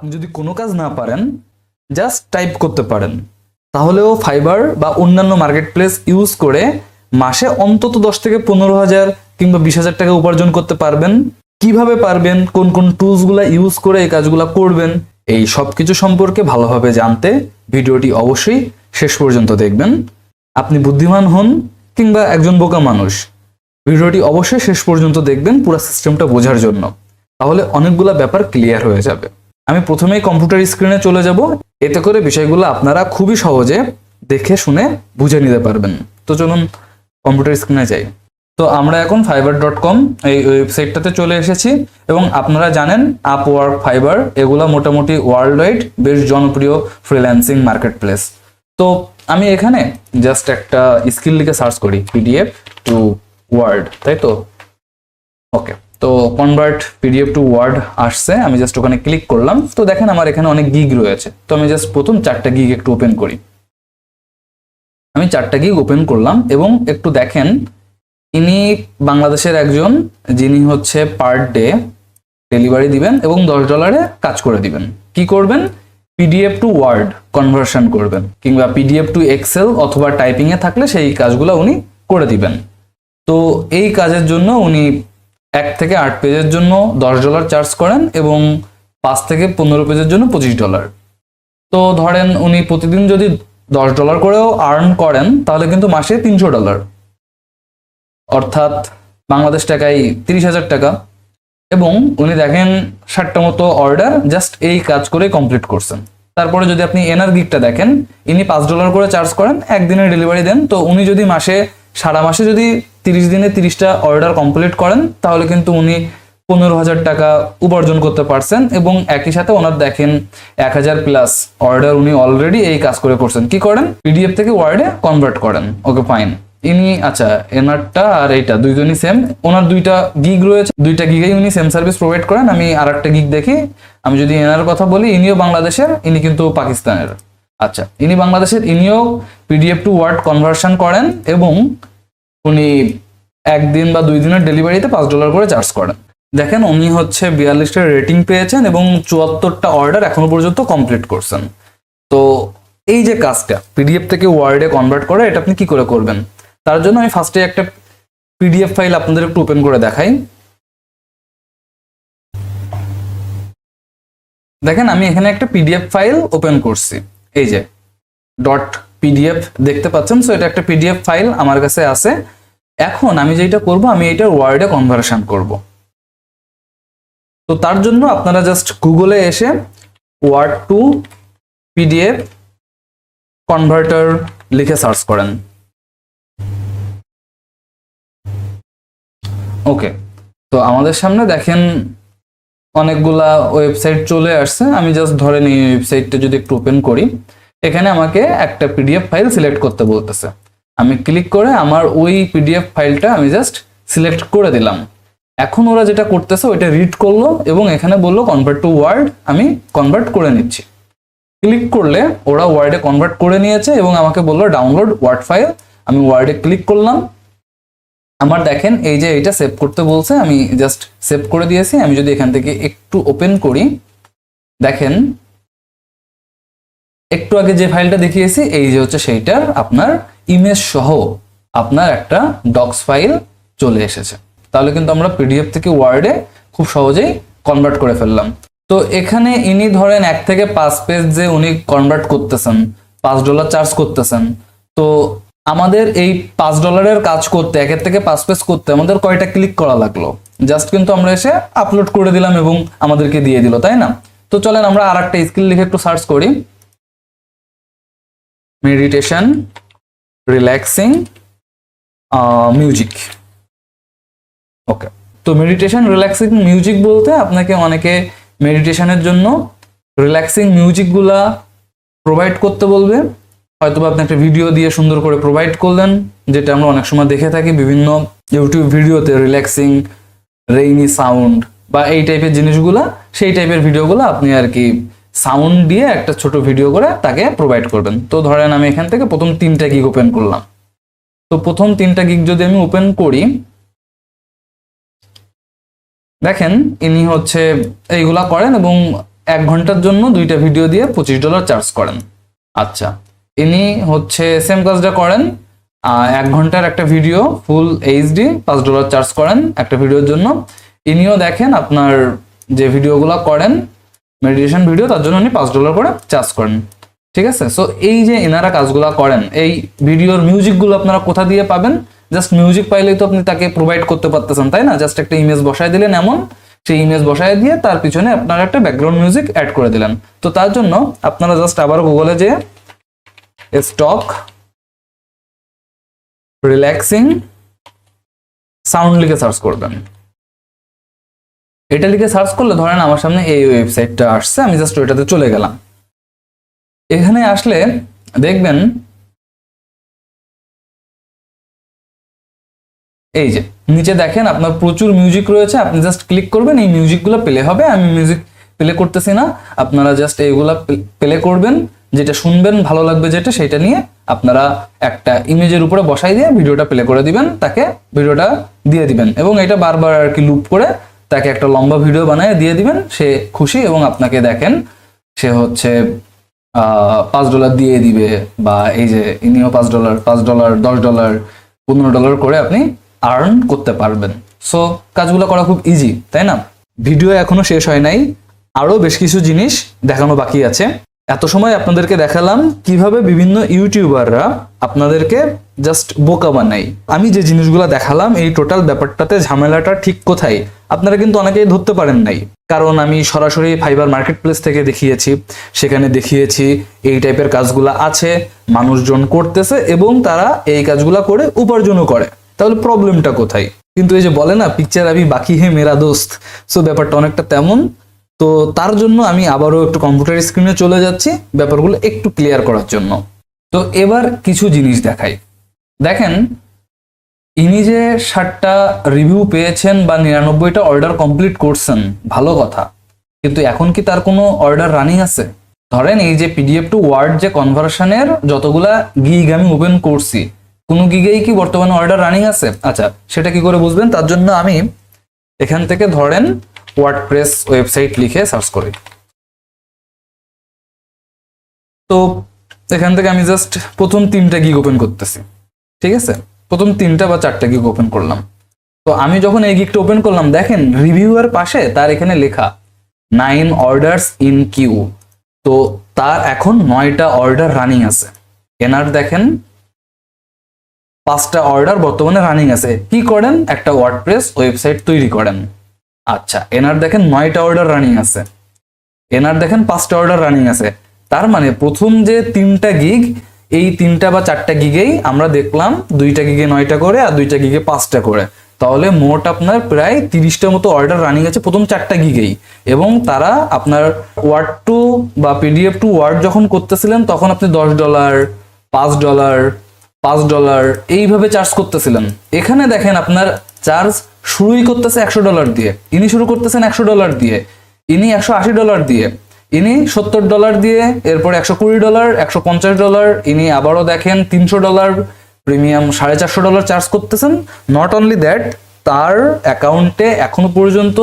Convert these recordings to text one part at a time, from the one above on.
আপনি যদি কোনো কাজ না পারেন জাস্ট টাইপ করতে পারেন। তাহলেও ফাইবার বা অন্যান্য মার্কেট প্লেস ইউজ করে মাসে অন্তত দশ থেকে পনেরো হাজার কিংবা বিশ হাজার টাকা উপার্জন করতে পারবেন। কীভাবে পারবেন, কোন কোন টুলসগুলো ইউজ করে এই কাজগুলো করবেন, এই সব কিছু সম্পর্কে ভালোভাবে জানতে ভিডিওটি অবশ্যই শেষ পর্যন্ত দেখবেন। আপনি বুদ্ধিমান হন কিংবা একজন বোকা মানুষ, ভিডিওটি অবশ্যই শেষ পর্যন্ত দেখবেন পুরো সিস্টেমটা বোঝার জন্য। তাহলে অনেকগুলা ব্যাপার ক্লিয়ার হয়ে যাবে। আমি প্রথমেই কম্পিউটার স্ক্রিনে চলে যাব। এতে করে বিষয়গুলো আপনারা খুবই সহজে দেখে শুনে বুঝে নিতে পারবেন। তো চলুন কম্পিউটার স্ক্রিনে যাই। তো আমরা এখন ফাইবার ডট কম এই ওয়েবসাইটটাতে চলে এসেছি এবং আপনারা জানেন আপওয়ার্ক ফাইবার এগুলা মোটামুটি ওয়ার্ল্ড ওয়াইড বেশ জনপ্রিয় ফ্রিল্যান্সিং মার্কেট প্লেস তো আমি এখানে জাস্ট একটা স্কিল লিখে সার্চ করি পিডিএফ টু ওয়ার্ড তাই তো? ওকে তো কনভার্ট পিডিএফ টু ওয়ার্ড আসছে, আমি জাস্ট ওখানে ক্লিক করলাম। তো দেখেন আমার এখানে অনেক গিগ রয়েছে। তো আমি জাস্ট প্রথম চারটা গিগ একটু ওপেন করি। আমি চারটা গিগ ওপেন করলাম এবং একটু দেখেন, ইনি বাংলাদেশের একজন, যিনি হচ্ছে পার ডে ডেলিভারি দিবেন এবং দশ ডলারে কাজ করে দিবেন। কি করবেন? পিডিএফ টু ওয়ার্ড কনভার্সন করবেন। কিংবা পিডিএফ টু এক্সেল অথবা টাইপিংয়ে থাকলে সেই কাজগুলো উনি করে দিবেন। তো এই কাজের জন্য উনি এক থেকে আট পেজের জন্য দশ ডলার চার্জ করেন এবং পাঁচ থেকে পনেরো পেজের জন্য পঁচিশ ডলার। তো ধরেন উনি প্রতিদিন যদি দশ ডলার করেও আর্ন করেন, তাহলে কিন্তু মাসে তিনশো ডলার। অর্থাৎ বাংলাদেশ টাকায় তিরিশ হাজার টাকা। এবং উনি দেখেন ষাটটা মতো অর্ডার জাস্ট এই কাজ করে কমপ্লিট করছেন। তারপরে যদি আপনি এনার গিকটা দেখেন, ইনি পাঁচ ডলার করে চার্জ করেন, একদিনের ডেলিভারি দেন, তো উনি যদি মাসে, সারা মাসে যদি তিরিশ দিনে তিরিশটা অর্ডার কমপ্লিট করেন, তাহলে কিন্তু উনি পনেরো হাজার টাকা উপার্জন করতে পারছেন এবং একই সাথে ওনার দেখেন এক হাজার প্লাস অর্ডার উনি অলরেডি এই কাজ করে করছেন। কি করেন? পিডিএফ থেকে ওয়ার্ডে কনভার্ট করেন। ওকে ফাইন ইনি আচ্ছা এনারটা আর এইটা, দুইজনই সেম ওনার দুইটা গিগ রয়েছে, দুইটা গিগেই উনি সেম সার্ভিস প্রোভাইড করেন। আমি আর একটা গিগ দেখি। আমি যদি এনার কথা বলি, ইনিও বাংলাদেশের, ইনি কিন্তু পাকিস্তানের। আচ্ছা ইনি বাংলাদেশের, ইনিও পিডিএফ টু ওয়ার্ড কনভার্সন করেন এবং উনি একদিন বা দুই দিনের ডেলিভারিতে পাঁচ ডলার করে চার্জ করেন। দেখেন উনি হচ্ছে বিয়াল্লিশটা রেটিং পেয়েছেন এবং চুয়াত্তরটা অর্ডার এখনও পর্যন্ত কমপ্লিট করছেন। তো এই যে কাজটা পিডিএফ থেকে ওয়ার্ডে কনভার্ট করে, এটা আপনি কি করে করবেন? তার জন্য আমি ফার্স্টে একটা পিডিএফ ফাইল আপনাদের একটু ওপেন করে দেখাই। দেখেন আমি এখানে একটা পিডিএফ ফাইল ওপেন করছি। এই যে ডট পিডিএফ দেখতে পাচ্ছেন সো এটা একটা পিডিএফ ফাইল আমার কাছে আছে। এখন আমি যেটা করব, আমি এটা ওয়ার্ডে কনভার্সন করব। তো তার জন্য আপনারা জাস্ট গুগলে এসে ওয়ার্ড টু পিডিএফ কনভার্টার লিখে সার্চ করেন। ওকে তো আমাদের সামনে দেখেন অনেকগুলা ওয়েবসাইট চলে আসছে। আমি জাস্ট ধরেন এই ওয়েবসাইটটা যদি একটু ওপেন করি। এখানে আমাকে একটা পিডিএফ ফাইল সিলেক্ট করতে বলতেছে। আমি ক্লিক করে আমার ওই পিডিএফ ফাইলটা আমি জাস্ট সিলেক্ট করে দিলাম। এখন ওরা যেটা করতেছে, ওইটা রিড করল এবং এখানে বলল কনভার্ট টু ওয়ার্ড আমি কনভার্ট করে নিচ্ছি। ক্লিক করলে ওরা ওয়ার্ডে কনভার্ট করে নিয়েছে এবং আমাকে বলল ডাউনলোড ওয়ার্ড ফাইল আমি ওয়ার্ডে ক্লিক করলাম। আমার দেখেন এই যে এটা সেভ করতে বলছে, আমি জাস্ট সেভ করে দিয়েছি। আমি যদি এখান থেকে একটু ওপেন করি, দেখেন একটু আগে যে ফাইলটা দেখিয়েছি, এই যে হচ্ছে সেইটার আপনার ইমেজ সহ আপনার একটা ডক্স ফাইল চলে এসেছে। তাহলে কিন্তু আমরা পিডিএফ থেকে ওয়ার্ডে খুব সহজেই কনভার্ট করে ফেললাম। তো এখানে ইনি ধরেন এক থেকে পাঁচ পেজ যে উনি কনভার্ট করতেছেন, পাঁচ ডলার চার্জ করতেছেন। তো আমাদের এই পাঁচ ডলারের কাজ করতে, একের থেকে পাঁচ পেজ করতে আমাদের কয়টা ক্লিক করা লাগল? জাস্ট কিন্তু আমরা এসে আপলোড করে দিলাম এবং আমাদেরকে দিয়ে দিল, তাই না? তো চলেন আমরা আর একটা স্কিল লিখে একটু সার্চ করি। মেডিটেশন রিল্যাক্সিং মিউজিক ওকে তো মেডিটেশন রিল্যাক্সিং মিউজিক বলতে আপনাকে অনেকে মেডিটেশনের জন্য রিল্যাক্সিং মিউজিকগুলা প্রোভাইড করতে বলবে। হয়তো আপনি একটা ভিডিও দিয়ে সুন্দর করে প্রোভাইড করলেন, যেটা আমরা অনেক সময় দেখে থাকি বিভিন্ন ইউটিউব ভিডিওতে রিল্যাক্সিং রেইনি সাউন্ড বা এই টাইপের জিনিসগুলা, সেই টাইপের ভিডিওগুলো আপনি আর কি সাউন্ড দিয়ে একটা ছোট ভিডিও করে তাকে প্রোভাইড করবেন। তো ধরেন আমি এখান থেকে প্রথম তিনটা গিগ ওপেন করলাম। তো প্রথম তিনটা গিগ যদি আমি ওপেন করি, দেখেন ইনি হচ্ছে এইগুলা করেন এবং এক ঘণ্টার জন্য দুইটা ভিডিও দিয়ে পঁচিশ ডলার চার্জ করেন। আচ্ছা ইনি হচ্ছে সেম কাজটা করেন এক ঘণ্টার একটা ভিডিও ফুল এইচডি পাঁচ ডলার চার্জ করেন একটা ভিডিওর জন্য। ইনিও দেখেন আপনার যে ভিডিওগুলো করেন মেডিটেশন ভিডিও তার জন্য উনি পাঁচ ডলার করে চার্জ করেন। ঠিক আছে? সো এই যে এনারা কাজগুলো করেন, এই ভিডিওর মিউজিকগুলো আপনারা কোথা দিয়ে পাবেন? জাস্ট মিউজিক পাইলেই তো আপনি তাকে প্রোভাইড করতে পারতেছেন, তাই না? জাস্ট একটা ইমেজ বসায় দিলেন এমন, সেই ইমেজ বসায় দিয়ে তার পিছনে আপনারা একটা ব্যাকগ্রাউন্ড মিউজিক অ্যাড করে দিলেন। তো তার জন্য আপনারা জাস্ট আবার গুগলে যে স্টক রিল্যাক্সিং সাউন্ড লিখে সার্চ করবেন। এটা লিখে সার্চ করলে ধরেন আমার সামনে এই ওয়েবসাইটটা আসছে, আমি জাস্ট ওইটাতে চলে গেলাম। এখানে আসলে দেখবেন, এই যে, নিচে দেখেন আপনার প্রচুর মিউজিক রয়েছে, আপনি জাস্ট ক্লিক করবেন, এই মিউজিকগুলো প্লে হবে, আমি মিউজিক প্লে করতেছি না, আপনারা জাস্ট এইগুলা প্লে করবেন, যেটা শুনবেন, ভালো লাগবে যেটা, সেটা নিয়ে আপনারা একটা ইমেজের উপরে বসাই দিয়ে ভিডিওটা প্লে করে দিবেন, তাকে ভিডিওটা দিয়ে দিবেন। এবং এটা বারবার আর কি লুপ করে তাকে একটা লম্বা ভিডিও বানায় দিয়ে দিবেন, সে খুশি এবং আপনাকে দেখেন, সে হচ্ছে পাঁচ ডলার দিয়ে দিবে বা এই যে ইনিও পাঁচ ডলার পাঁচ ডলার, দশ ডলার, পনেরো ডলার করে আপনি আর্ন করতে পারবেন। সো কাজগুলো করা খুব ইজি তাই না? ভিডিও এখনও শেষ হয় নাই, আরও বেশ কিছু জিনিস দেখানো বাকি আছে। এত সময় আপনাদেরকে দেখালাম কীভাবে বিভিন্ন ইউটিউবাররা আপনাদেরকে জাস্ট বোকা বানাই আমি যে জিনিসগুলো দেখালাম, এই টোটাল ব্যাপারটাতে ঝামেলাটা ঠিক কোথায়? আপনারা কিন্তু অনেকেই ধরতে পারেন নাই। কারণ আমি সরাসরি ফাইবার মার্কেট প্লেস থেকে দেখিয়েছি, সেখানে দেখিয়েছি এই টাইপের কাজগুলো আছে, মানুষজন করতেছে এবং তারা এই কাজগুলা করে উপার্জনও করে। তাহলে প্রবলেমটা কোথায়? কিন্তু এই যে বলে না, পিকচার আমি বাকি হে মেরা দোস্ত। সো ব্যাপারটা অনেকটা তেমন। তো তার জন্য আমি আবারও একটু কম্পিউটার স্ক্রিনে চলে যাচ্ছি, ব্যাপারগুলো একটু ক্লিয়ার করার জন্য। তো এবার কিছু জিনিস দেখাই। দেখেন ইনি যে ষাটটা রিভিউ পেয়েছেন বা নিরানব্বইটা অর্ডার কমপ্লিট করছেন, ভালো কথা। কিন্তু এখন কি তার কোনো অর্ডার রানিং আছে? ধরেন এই যে পিডিএফ টু ওয়ার্ড যে কনভার্সনের যতগুলা গিগ আমি ওপেন করছি, কোনো গিগেই কি বর্তমানে অর্ডার রানিং আছে? আচ্ছা সেটা কি করে বুঝবেন? তার জন্য আমি এখান থেকে ধরেন ওয়ার্ড প্রেস ওয়েবসাইট লিখে সার্চ করি। তো এখান থেকে আমি জাস্ট প্রথম তিনটা গিগ ওপেন করতেছি। ঠিক আছে? প্রথম তিনটা বা চারটা গিগ ওপেন করলাম। তো আমি যখন এই গিগটা ওপেন করলাম, দেখেন রিভিউয়ার পাশে তার এখানে লেখা নাইন অর্ডারস ইন কিউ তো তার এখন নয়টা অর্ডার রানিং আছে। এনার দেখেন, পাঁচটা অর্ডার বর্তমানে রানিং আছে। কি করেন? একটা ওয়ার্ডপ্রেস ওয়েবসাইট তৈরি করেন। আচ্ছা এনার দেখেন নয়টা অর্ডার রানিং আছে। এনার দেখেন পাঁচটা অর্ডার রানিং আছে। তার মানে প্রথম যে তিনটা গিগ এই তিনটা বা চারটা গিগেই আমরা দেখলাম দুইটা গিগে নয়টা করে আর দুইটা গিগে পাঁচটা করে। তাহলে মোট আপনার প্রায় তিরিশটা মতো অর্ডার রানিং আছে প্রথম চারটা গিগেই এবং তারা আপনার ওয়ার্ড টু বা পিডিএফ টু ওয়ার্ড যখন করতেছিলেন, তখন আপনি দশ ডলার পাঁচ ডলার পাঁচ ডলার এইভাবে চার্জ করতেছিলেন। এখানে দেখেন আপনার চার্জ শুরুই করতেছে একশো ডলার দিয়ে, ইনি শুরু করতেছেন একশো ডলার দিয়ে, ইনি একশো আশি ডলার দিয়ে। ইনি সত্তর ডলার দিয়ে, এরপর একশো কুড়ি ডলার একশো পঞ্চাশ ডলার ইনি আবারও দেখেন তিনশো ডলার প্রিমিয়াম সাড়ে চারশো ডলার চার্জ করতেছেন। নট অনলি দ্যাট তার অ্যাকাউন্টে এখনও পর্যন্ত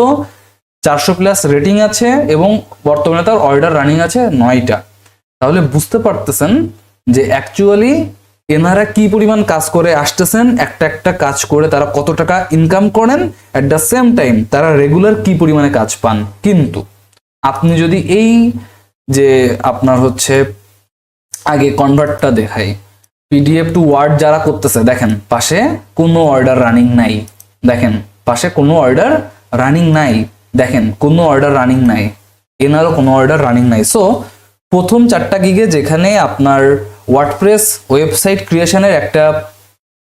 চারশো প্লাস রেটিং আছে এবং বর্তমানে তার অর্ডার রানিং আছে নয়টা। তাহলে বুঝতে পারতেছেন যে অ্যাকচুয়ালি এনারা কি পরিমাণ কাজ করে আসতেছেন, একটা একটা কাজ করে তারা কত টাকা ইনকাম করেন অ্যাট দ্য সেম টাইম তারা রেগুলার কি পরিমাণে কাজ পান। কিন্তু আপনি যদি এই যে আপনার হচ্ছে আগে কনভার্টটা দেখাই পিডিএফ টু ওয়ার্ড যারা করতেছে, দেখেন, পাশে কোনো অর্ডার রানিং নাই, দেখেন, পাশে কোনো অর্ডার রানিং নাই, দেখেন, কোনো অর্ডার রানিং নাই, এনারও কোনো অর্ডার রানিং নাই। সো প্রথম চারটা গিগে যেখানে আপনার ওয়ার্ডপ্রেস ওয়েবসাইট ক্রিয়েশনের একটা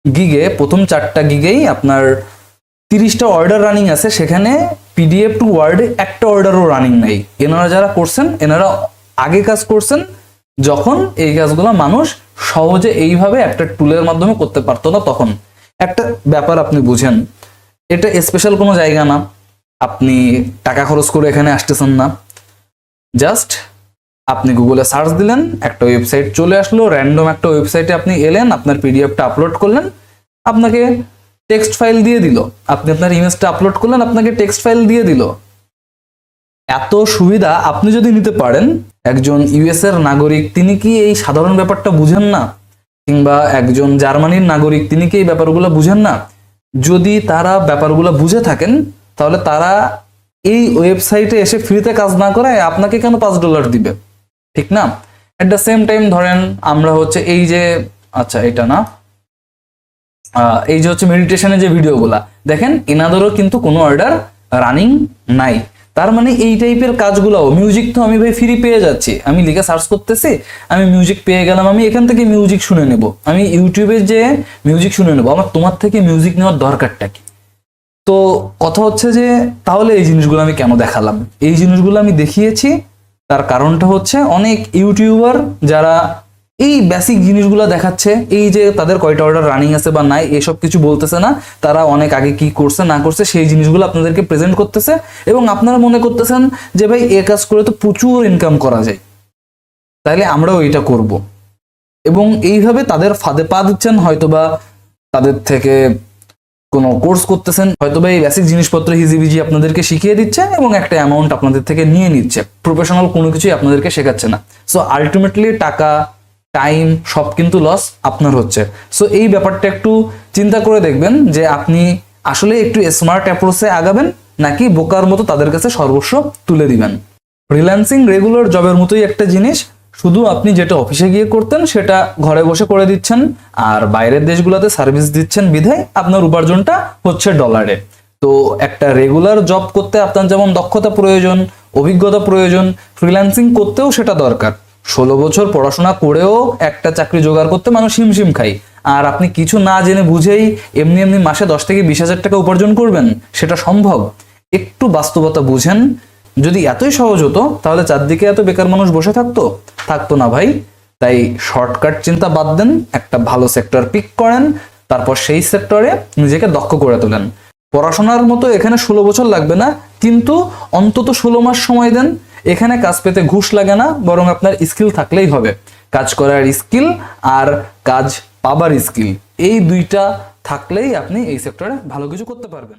গিগে প্রথম চারটা গিগেই আপনার তিরিশটা অর্ডার রানিং আছে, সেখানে পিডিএফ টু ওয়ার্ডে একটা অর্ডারও রানিং নাই। এনারা যারা করছেন, এনারা আগে কাজ করছেন, যখন এই কাজগুলো মানুষ সহজে এইভাবে একটা টুলের মাধ্যমে করতে পারতো না তখন। একটা ব্যাপার আপনি বুঝেন, এটা স্পেশাল কোনো জায়গা না। আপনি টাকা খরচ করে এখানে আসতেছেন না। জাস্ট আপনি গুগলে সার্চ দিলেন, একটা ওয়েবসাইট চলে আসলো র্যান্ডম একটা ওয়েবসাইটে আপনি এলেন, আপনার পিডিএফটা আপলোড করলেন। আপনাকে টেক্সট ফাইল দিয়ে দিল। আপনি আপনার ইমেজটা আপলোড করলেন, আপনাকে টেক্সট ফাইল দিয়ে দিল। এত সুবিধা আপনি যদি নিতে পারেন, একজন ইউএস এর নাগরিক, তিনি কি এই সাধারণ ব্যাপারটা বুঝেন না? কিংবা একজন জার্মানির নাগরিক, তিনি কি এই ব্যাপারগুলো বুঝেন না? যদি তারা ব্যাপারগুলো বুঝে থাকেন, তাহলে তারা এই ওয়েবসাইটে এসে ফ্রিতে কাজ না করে আপনাকে কেন পাঁচ ডলার দিবে? ঠিক না? এট দ্য সেম টাইম ধরেন, আমরা হচ্ছে এই যে আচ্ছা এটা না। এই যে হচ্ছে মেডিটেশনের যে ভিডিওগুলা দেখেন এনাদেরও কিন্তু কোনো অর্ডার রানিং নাই। তার মানে এই টাইপের কাজগুলোও মিউজিক তো আমি ভাই ফ্রি পেয়ে যাচ্ছি। আমি লিখে সার্চ করতেছি, আমি মিউজিক পেয়ে গেলাম, আমি এখান থেকে মিউজিক শুনে নেব। আমি ইউটিউবে যে মিউজিক শুনে নেব, আমার তোমার থেকে মিউজিক নেওয়ার দরকারটা কি? তো কথা হচ্ছে যে, তাহলে এই জিনিসগুলো আমি কেন দেখালাম? এই জিনিসগুলো আমি দেখিয়েছি, তার কারণটা হচ্ছে অনেক ইউটিউবার যারা এই বেসিক জিনিসগুলো দেখাচ্ছে, এই যে তাদের কয়টা অর্ডার রানিং আছে বা নাই, এসব কিছু বলতেছে না, তারা অনেক আগে কি করছে, না করছে, সেই জিনিসগুলো আপনাদেরকে প্রেজেন্ট করতেছে এবং আপনারা মনে করতেছেন যে ভাই, এ কাজ করে তো প্রচুর ইনকাম করা যায়। তাহলে আমরাও এটা করব। এবং এইভাবে তাদের ফাঁদে পা দিচ্ছেন, হয়তোবা তাদের থেকে কোনো কোর্স করতেছেন, হয়তোবা এই বেসিক জিনিসপত্র হিজিবিজি আপনাদেরকে শিখিয়ে দিচ্ছে এবং একটা অ্যামাউন্ট আপনাদের থেকে নিয়ে নিচ্ছে। প্রফেশনাল কোনো কিছুই আপনাদেরকে শেখাচ্ছে না। সো আলটিমেটলি টাকা টাইম সব কিন্তু লস আপনার হচ্ছে। সো এই ব্যাপারটা একটু চিন্তা করে দেখবেন যে আপনি আসলে একটু স্মার্ট অ্যাপ্রোচে আগাবেন নাকি বোকার মতো তাদের কাছে সর্বস্ব তুলে দিবেন। ফ্রিল্যান্সিং রেগুলার জবের মতোই একটা জিনিস। শুধু আপনি যেটা অফিসে গিয়ে করতেন সেটা ঘরে বসে করে দিচ্ছেন আর বাইরের দেশগুলোতে সার্ভিস দিচ্ছেন বিধায় আপনার উপার্জনটা হচ্ছে ডলারে তো একটা রেগুলার জব করতে আপনার যেমন দক্ষতা প্রয়োজন, অভিজ্ঞতা প্রয়োজন ফ্রিল্যান্সিং করতেও সেটা দরকার। ষোলো বছর পড়াশোনা করেও একটা চাকরি জোগাড় করতে মানুষ হিমশিম খাই আর আপনি কিছু না জেনে বুঝেই এমনি এমনি মাসে দশ থেকে বিশ হাজার টাকা উপার্জন করবেন, সেটা সম্ভব। একটু বাস্তবতা বুঝেন। যদি এতই সহজ হতো, তাহলে চারদিকে এত বেকার মানুষ বসে থাকতো? থাকতো না ভাই। তাই শর্টকাট চিন্তা বাদ দেন, একটা ভালো সেক্টর পিক করেন, তারপর সেই সেক্টরে নিজেকে দক্ষ করে তোলেন। পড়াশোনার মতো এখানে ষোলো বছর লাগবে না, কিন্তু অন্তত ষোলো মাস সময় দেন। এখানে কাজ পেতে ঘুষ লাগে না, বরং আপনার স্কিল থাকলেই হবে। কাজ করার স্কিল আর কাজ পাবার স্কিল, এই দুইটা থাকলেই আপনি এই সেক্টরে ভালো কিছু করতে পারবেন।